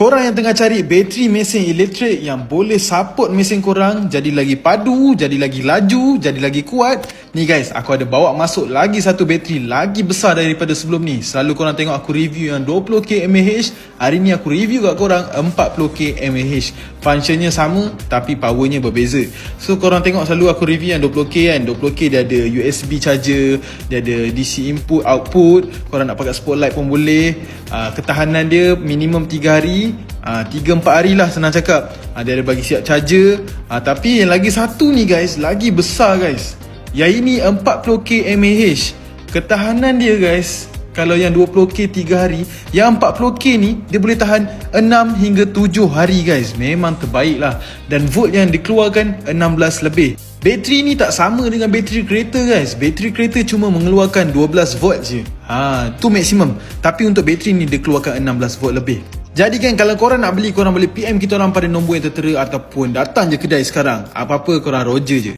Korang yang tengah cari bateri mesin elektrik yang boleh support mesin korang jadi lagi padu, jadi lagi laju, jadi lagi kuat. Ni guys, aku ada bawa masuk lagi satu bateri lagi besar daripada sebelum ni. Selalu korang tengok aku review yang 20k mAh. Hari ni aku review kat korang 40k mAh. Functionnya sama tapi powernya berbeza. So korang tengok selalu aku review yang 20k kan. 20k dia ada USB charger, dia ada DC input output. Korang nak pakai spotlight pun boleh. Uh, ketahanan dia minimum 3 hari. Ah, 3-4 hari lah senang cakap. Ah, Dia ada bagi siap charger. Ah, Tapi yang lagi satu ni guys Lagi besar guys. Yang ini 40k mAh Ketahanan dia guys Kalau yang 20k 3 hari Yang 40k ni Dia boleh tahan 6 hingga 7 hari guys. Memang terbaik lah. Dan volt yang dikeluarkan 16 lebih. Bateri ni tak sama dengan bateri kereta guys. Bateri kereta cuma mengeluarkan 12 volt je. Ha, tu maksimum. Tapi untuk bateri ni dia keluarkan 16 volt lebih jadi kan kalau korang nak beli korang boleh PM kita orang pada nombor yang tertera ataupun datang je kedai sekarang. Apa-apa korang roger je.